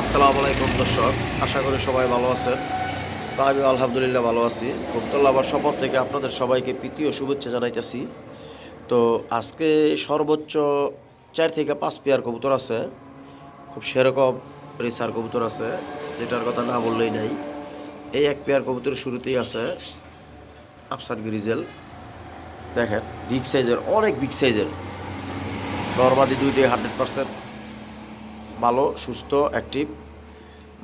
আসসালামু আলাইকুম দর্শক, আশা করি সবাই ভালো আছেন। তো আমি আলহামদুলিল্লাহ ভালো আছি। কুমতল্লা আবার সফর থেকে আপনাদের সবাইকে প্রীতি ও শুভেচ্ছা জানাইতেছি। তো আজকে সর্বোচ্চ চার থেকে পাঁচ পেয়ার কবুতর আছে। খুব সেরকম রিসার কবুতর আছে, যেটার কথা না বললেই নাই। এই এক পেয়ার কবুতরের শুরুতেই আছে আফসান গ্রিজেল। দেখেন বিগ সাইজের অনেক বিগ সাইজের নর্মাদি দুইটাই হান্ড্রেড পার্সেন্ট ভালো, সুস্থ অ্যাক্টিভ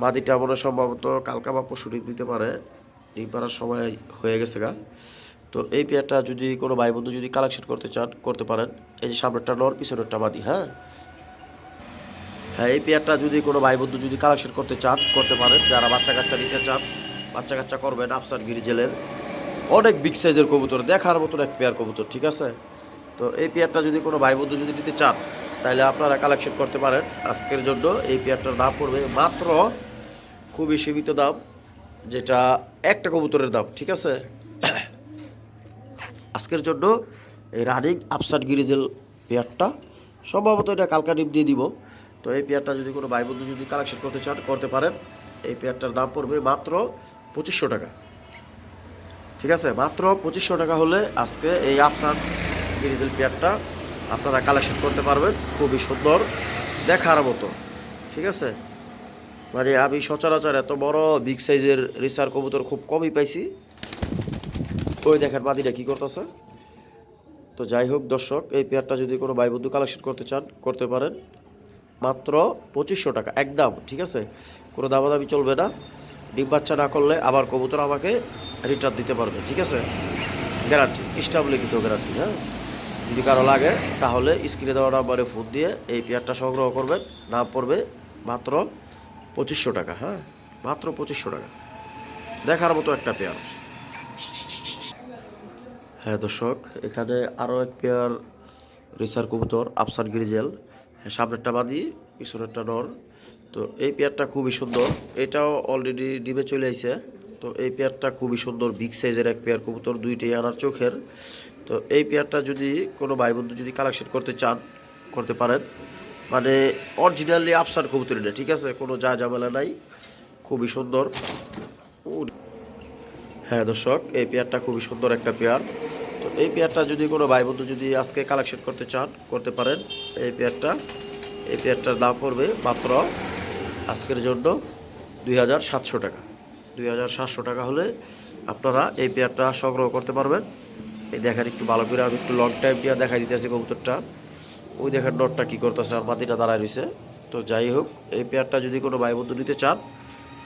মাদিটা মনে সম্ভবত কালকা বা ডিম দিতে পারে। ডিম পাড়ার সময় হয়ে গেছে গা। তো এই পেয়ারটা যদি কোনো ভাই বন্ধু যদি কালেকশন করতে চান, করতে পারেন। এই যে সামনেরটা নর, পিছনেরটা মাদি হ্যাঁ? হ্যাঁ এই পেয়ারটা যদি কোনো ভাই বন্ধু যদি কালেকশন করতে চান, করতে পারেন। যারা বাচ্চা কাচ্চা নিতে চান, বাচ্চা কাচ্চা করবেন আফসান গিরি জেলের অনেক বিগ সাইজের কবুতর, দেখার মতন এক পেয়ার কবুতর, ঠিক আছে? তো এই পেয়ারটা যদি কোনো ভাই বন্ধু যদি নিতে চান তাহলে আপনারা কালেকশন করতে পারেন। আজকের জন্য এই পেয়ারটার দাম পড়বে মাত্র খুবই সীমিত দাম, যেটা একটা কবুতরের দাম, ঠিক আছে? আজকের জন্য এই রানিং আফসান গিরিজেল পেয়ারটা, সম্ভবত এটা কালকা ডিম দিয়ে দিব। তো এই পেয়ারটা যদি কোনো ভাই বন্ধু যদি কালেকশন করতে চান, করতে পারেন। এই পেয়ারটার দাম পড়বে মাত্র পঁচিশশো টাকা। ঠিক আছে? মাত্র পঁচিশশো টাকা হলে আজকে এই আফসান গিরিজেল পেয়ারটা আপনারা কালেকশন করতে পারবেন, খুবই সুন্দর দেখার মতো, ঠিক আছে? মানে আমি সচরাচর এত বড় বিগ সাইজের রিসার কবুতর খুব কমই পাইছি। ওই দেখেন মাদিটা কী করতেছে। তো যাই হোক দর্শক, এই পেয়ারটা যদি কোনো ভাই বন্ধু কালেকশন করতে চান, করতে পারেন। মাত্র পঁচিশশো টাকা, একদম, ঠিক আছে? কোনো দামাদামি চলবে না। ডিম বাচ্চা না করলে আবার কবুতর আমাকে রিটার্ন দিতে পারবে, ঠিক আছে? গ্যারান্টি স্টাফ লিখিত গ্যারান্টি হ্যাঁ? যদি কারও লাগে, তাহলে স্ক্রিনে দেওয়া নাম্বারে ফোন দিয়ে এই পেয়ারটা সংগ্রহ করবেন দাম পড়বে মাত্র পঁচিশশো টাকা হ্যাঁ? মাত্র পঁচিশশো টাকা। দেখার মতো একটা পেয়ার হ্যাঁ দর্শক, এখানে আরও এক পেয়ার রিসার কবুতর আফসান গ্রিজেল হ্যাঁ সামনেরটা বাদি, পিছনেরটা নর। তো এই পেয়ারটা খুবই সুন্দর। এটাও অলরেডি ডিমে চলে আইছে। তো এই পেয়ারটা খুবই সুন্দর বিগ সাইজের এক পেয়ার কবুতর, দুইটাই আনার চোখের। তো এই পেয়ারটা যদি কোনো ভাই বন্ধু যদি কালেকশন করতে চান, করতে পারেন। মানে অরিজিনালি আফসান কবুতর এটা ঠিক আছে? কোনো যা ঝামেলা নাই, খুবই সুন্দর। হ্যাঁ দর্শক, এই পেয়ারটা খুবই সুন্দর একটা পেয়ার তো এই পেয়ারটা যদি কোনো ভাই বন্ধু যদি আজকে কালেকশন করতে চান, করতে পারেন এই পেয়ারটা এই পেয়ারটার দাম পড়বে মাত্র আজকের জন্য দুই হাজার সাতশো টাকা। দুই হাজার সাতশো টাকা হলে আপনারা এই পেয়ারটা সংগ্রহ করতে পারবেন। এই দেখেন একটু ভালো করে আমি একটু লং টাইম দিয়ে দেখাই দিতেছি কবুতরটা। ওই দেখেন নটটা কী করতেছে আর বাতিটা দাঁড়ায় রয়েছে তো যাই হোক, এই পেয়ারটা যদি কোনো ভাই বন্ধু নিতে চান,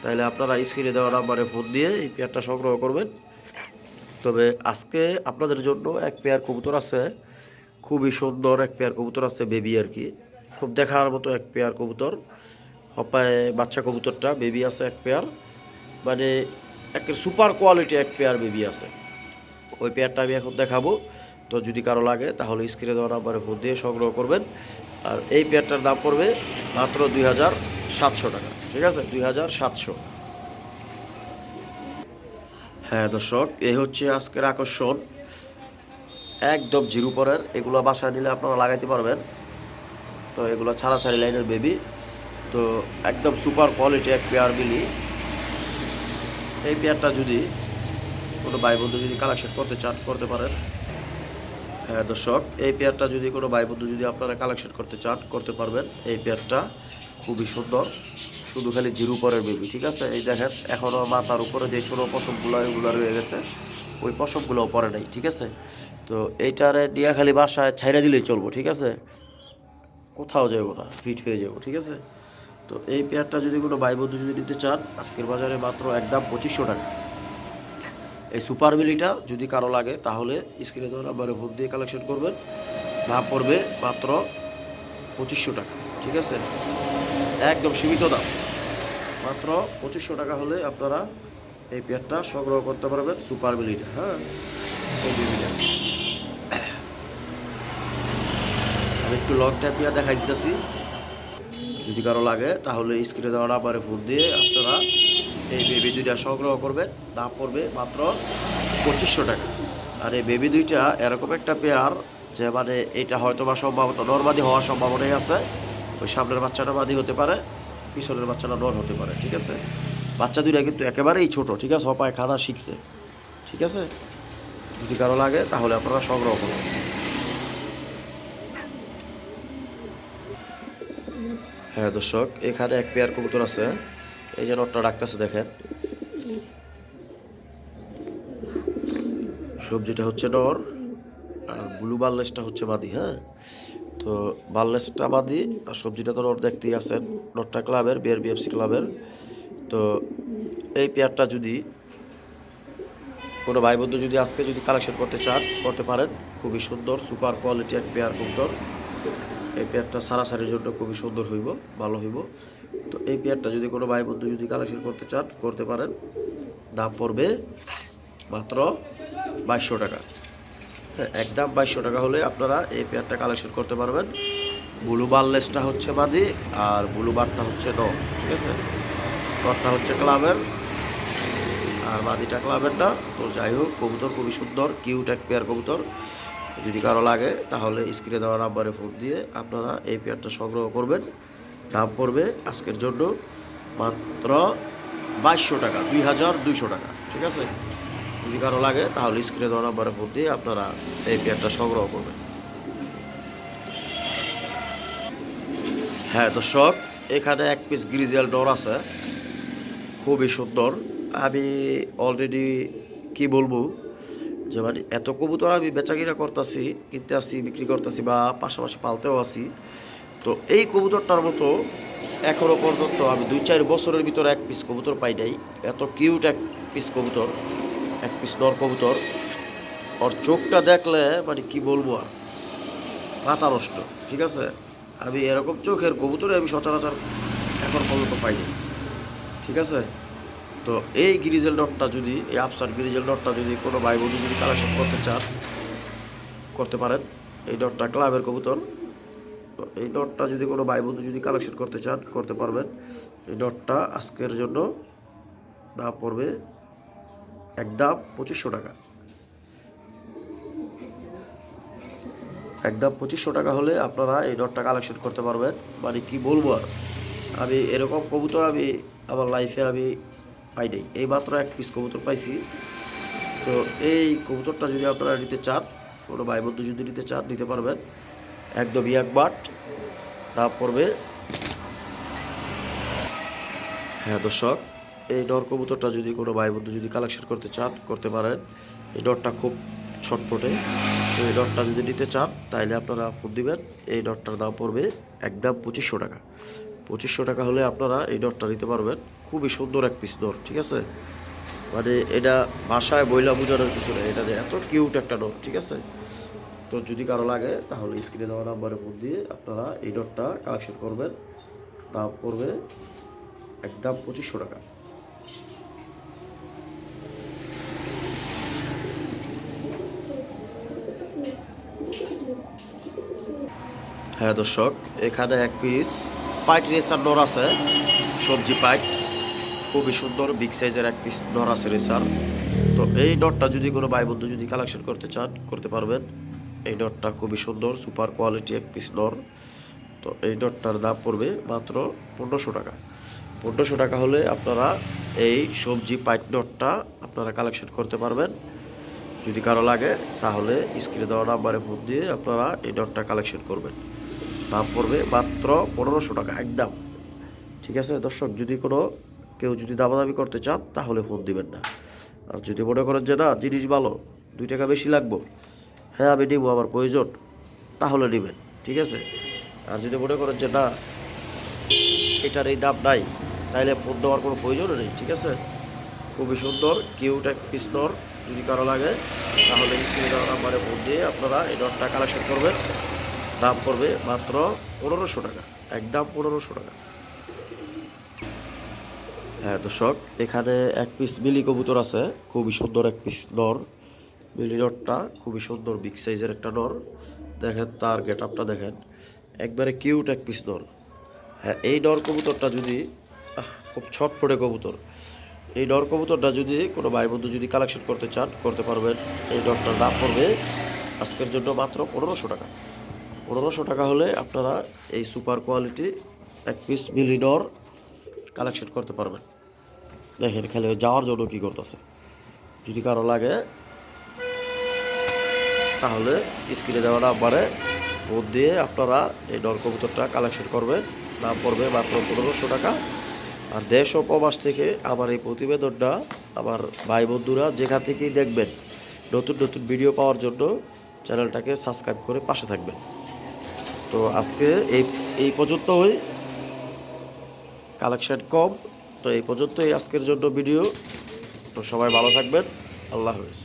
তাহলে আপনারা স্ক্রিনে দেওয়া নাম্বারে ফোন দিয়ে এই পেয়ারটা সংগ্রহ করবেন। তবে আজকে আপনাদের জন্য এক পেয়ার কবুতর আছে, খুবই সুন্দর এক পেয়ার কবুতর আছে বেবি আর কি। খুব দেখার মতো এক পেয়ার কবুতর। হপায় বাচ্চা কবুতরটা বেবি আছে এক পেয়ার মানে একের সুপার কোয়ালিটি এক পেয়ার বেবি আছে। ওই পেয়ারটা আমি এখন দেখাবো। তো যদি কারও লাগে, তাহলে স্ক্রিনে দেওয়া নাম্বারে ফোন দিয়ে সংগ্রহ করবেন। আর এই পেয়ারটার দাম পড়বে মাত্র দুই হাজার সাতশো টাকা, ঠিক আছে? দুই হাজার সাতশো। হ্যাঁ দর্শক, এই হচ্ছে আজকের আকর্ষণ। একদম জিরো পরের, এগুলো বাসায় নিলে আপনারা লাগাইতে পারবেন। তো এগুলো ছাড়া ছাড়ি লাইনের বেবি। তো একদম সুপার কোয়ালিটি এক পেয়ার মিলি এই পেয়ারটা যদি কোনো ভাই বন্ধু যদি কালেকশন করতে চান, করতে পারেন। হ্যাঁ দর্শক, এই পেয়ারটা যদি কোনো ভাই বন্ধু যদি আপনারা কালেকশন করতে চান, করতে পারবেন। এই পেয়ারটা খুবই সুন্দর। শুধু খালি জিরো পরের বেবি ঠিক আছে? এই দেখেন এখনও মাথার উপরে যে ছোটো পশমগুলো, এগুলো রয়ে গেছে। ওই পশমগুলোও পরে নাই, ঠিক আছে? তো এইটারে নিয়ে খালি বাসায় ছাইরা দিলেই চলবো, ঠিক আছে? কোথাও যাব না ফিট হয়ে যাব ঠিক আছে? তো এই পেয়ারটা যদি কোনো ভাই বন্ধু যদি নিতে চান, আজকের বাজারে মাত্র একদম পঁচিশশো টাকা। এই সুপার মিলিটা যদি কারও লাগে, তাহলে স্ক্রিনে দেওয়া নাম্বারে ভোট দিয়ে কালেকশন করবেন। দাম পড়বে মাত্র পঁচিশশো টাকা, ঠিক আছে? একদম সীমিত দাম। মাত্র পঁচিশশো টাকা হলে আপনারা এই পেয়ারটা সংগ্রহ করতে পারবেন সুপার মিলিটা হ্যাঁ? আমি একটু লং ট্যাপ দিয়ে দেখাই দিতেছি। যদি কারও লাগে, তাহলে স্ক্রিনে দেওয়া নাম্বারে ভোট দিয়ে আপনারা এই বেবি দুইটা সংগ্রহ করবেন দাম পড়বে মাত্র পঁচিশশো টাকা। আর এই বেবি দুইটা এরকম একটা পেয়ার যে মানে এটা হয়তো বা সম্ভবত নর্মাদি হওয়ার সম্ভাবনাই আছে। ওই সামনের বাচ্চাটা বাদি হতে পারে, পিছনের বাচ্চাটা নর হতে পারে, ঠিক আছে? বাচ্চা দুইটা কিন্তু একেবারেই ছোট, ঠিক আছে? অপায় খানা শিখছে, ঠিক আছে? যদি কারও লাগে, তাহলে আপনারা সংগ্রহ করুন। হ্যাঁ দর্শক, এখানে এক পেয়ার কবুতর আছে। এই যে নটটা ডাকতেছে দেখেন। সবজিটা হচ্ছে নর আর ব্লু বার্লেসটা হচ্ছে বাদি হ্যাঁ? তো বার্লেসটা বাদি আর সবজিটা তো নর দেখতেই আছেন। নটটা ক্লাবের বিআর বিএফসি ক্লাবের। তো এই পেয়ারটা যদি কোনো ভাই বন্ধু যদি আজকে যদি কালেকশন করতে চান করতে পারেন। খুবই সুন্দর সুপার কোয়ালিটি এক পেয়ার খুব কবুতর এই পেয়ারটা সারাসারির জন্য খুবই সুন্দর হইব ভালো হইব। তো এই পেয়ারটা যদি কোনো ভাই বন্ধু যদি কালেকশন করতে চান, করতে পারেন। দাম পড়বে মাত্র বাইশশো টাকা। হ্যাঁ একদম বাইশশো টাকা হলে আপনারা এই পেয়ারটা কালেকশন করতে পারবেন। ব্লু বারলেসটা হচ্ছে বাদি আর ব্লু বারটা হচ্ছে ন, ঠিক আছে? নটটা হচ্ছে ক্লাবের। আর বাদিটা ক্লাবের না, তো যাই হোক, কবুতর খুবই সুন্দর, কিউট এক পেয়ার কবুতর। যদি কারও লাগে, তাহলে স্ক্রিনে দেওয়া নাম্বারে ফোন দিয়ে আপনারা এই পেয়ারটা সংগ্রহ করবেন। দাম পড়বে আজকের জন্য মাত্র বাইশশো টাকা, দুই হাজার দুইশো টাকা, ঠিক আছে? যদি কারও লাগে, তাহলে স্ক্রিনে দেওয়া নাম্বারে ফোন দিয়ে আপনারা এই পেয়ারটা সংগ্রহ করবেন। হ্যাঁ দর্শক, এখানে এক পিস গ্রিজেল ডর আছে। খুবই সুন্দর। আমি অলরেডি কি বলব, যে মানে এত কবুতর আমি বেচা কিনা করতেছি, কিনতে আসি, বিক্রি করতেছি বা পাশাপাশি পালতেও আসি। তো এই কবুতরটার মতো এখনও পর্যন্ত আমি দুই চার বছরের ভিতরে এক পিস কবুতর পাই নাই। এত কিউট এক পিস কবুতর, এক পিস নর কবুতর। ওর চোখটা দেখলে মানে কি বলব আর, মাথা নষ্ট, ঠিক আছে? আমি এরকম চোখের কবুতরে আমি সচরাচর এখন পর্যন্ত পাইনি ঠিক আছে? তো এই গ্রিজেল ডটটা যদি, এই আপসার গ্রিজেল ডটটা যদি কোনো ভাই বন্ধু যদি কালেকশন করতে চান, করতে পারেন। এই ডটটা ক্লাবের কবুতর। এই ডটটা যদি কোনো বন্ধু যদি কালেকশন করতে চান, করতে পারবেন। এই ডটটা আজকের জন্য দাম পড়বে একদম পঁচিশশো টাকা। একদম পঁচিশশো টাকা হলে আপনারা এই ডটটা কালেকশন করতে পারবেন। মানে কি বলব আর? আমি এরকম কবুতর আমি আমার লাইফে আমি পাই নাই। এই মাত্র এক পিস কবুতর পাইছি। তো এই কবুতরটা যদি আপনারা নিতে চান, কোনো ভাই বন্ধু যদি নিতে চান, নিতে পারবেন। একদম এক বাট দাম পড়বে হ্যাঁ দর্শক, এই ডর কবুতরটা যদি কোনো ভাই বন্ধু যদি কালেকশন করতে চান, করতে পারেন, এই ডরটা খুব ছটপটে। তো এই ডরটা যদি নিতে চান তাহলে আপনারা ফোন দিবেন, এই ডরটার দাম পড়বে একদম পঁচিশশো টাকা। পঁচিশশো টাকা হলে আপনারা এই ডরটা নিতে পারবেন। খুবই সুন্দর এক পিস ডর, ঠিক আছে? মানে এটা ভাষায় বইলা বোঝানোর কিছু নেই, এটা যে এত কিউট একটা ডর, ঠিক আছে? তো যদি কারও লাগে, তাহলে স্ক্রিনে দেওয়া নাম্বারে ফোন দিয়ে আপনারা এই ডটটা কালেকশন করবেন। দাম পড়বে একদম পঁচিশশো টাকা। হ্যাঁ দর্শক, এখানে এক পিস পাইট রেসার নর আছে। সবজি পাইট খুবই সুন্দর বিগ সাইজের এক পিস নর আছে রেসার। তো এই ডটটা যদি কোনো ভাই বন্ধু যদি কালেকশন করতে চান, করতে পারবেন। এই ডটটা খুবই সুন্দর, সুপার কোয়ালিটি এক পিস নর তো এই ডটটার দাম পড়বে মাত্র পনেরোশো টাকা। পনেরোশো টাকা হলে আপনারা এই সবজি পাইট ডটটা আপনারা কালেকশন করতে পারবেন। যদি কারও লাগে, তাহলে স্ক্রিনে দেওয়া নাম্বারে ফোন দিয়ে আপনারা এই ডটটা কালেকশন করবেন। দাম পড়বে মাত্র পনেরোশো টাকা, একদম। ঠিক আছে, দর্শক, যদি কোনো, কেউ যদি দামাদামি করতে চান, তাহলে ফোন দিবেন না। আর যদি মনে করেন যে না, জিনিস ভালো, দুই টাকা বেশি লাগবো হ্যাঁ আমি নেব, আমার প্রয়োজন। তাহলে নেবেন, ঠিক আছে? আর যদি মনে করেন যে না, এটার এই দাম নাই তাহলে ফোন দেওয়ার কোনো প্রয়োজন নেই, ঠিক আছে? খুবই সুন্দর কিউট এক যদি কারও লাগে, তাহলে নাম্বারে ফোন দিয়ে আপনারা এই ডটটা কালেকশন করবেন। দাম পড়বে মাত্র পনেরোশো টাকা, একদম পনেরোশো টাকা। হ্যাঁ দর্শক, এখানে এক পিস মিলি কবুতর আছে, খুবই সুন্দর এক পিস নর। মিলি নরটা খুবই সুন্দর বিগ সাইজের একটা নর। দেখেন তার গেট আপটা দেখেন। একবারে কিউট এক পিস নর। হ্যাঁ এই নর কবুতরটা যদি খুব ছটফটে কবুতর। এই নর কবুতরটা যদি কোনো ভাই বন্ধু যদি কালেকশন করতে চান, করতে পারবেন। এই নরটার দাম পড়বে আজকের জন্য মাত্র পনেরোশো টাকা। পনেরোশো টাকা হলে আপনারা এই সুপার কোয়ালিটি এক পিস মিলি নর কালেকশন করতে পারবেন। দেখেন খালি যাওয়ার জন্য কী করতেছে। যদি কারও লাগে তাহলে স্ক্রিনে দেওয়া নাম্বারে ফোন দিয়ে আপনারা এই নর কবুতরটা কালেকশন করবেন। দাম পড়বে মাত্র পনেরোশো টাকা। আর দেশ ও প্রবাস থেকে আমার এই প্রতিবেদনটা আমার ভাই বন্ধুরা যেখান থেকেই দেখবেন, নতুন নতুন ভিডিও পাওয়ার জন্য চ্যানেলটাকে সাবস্ক্রাইব করে পাশে থাকবেন। তো আজকে এই এই পর্যন্তই। কালেকশন কম, তো এই পর্যন্তই আজকের জন্য ভিডিও তো সবাই ভালো থাকবেন। আল্লাহ হাফিজ।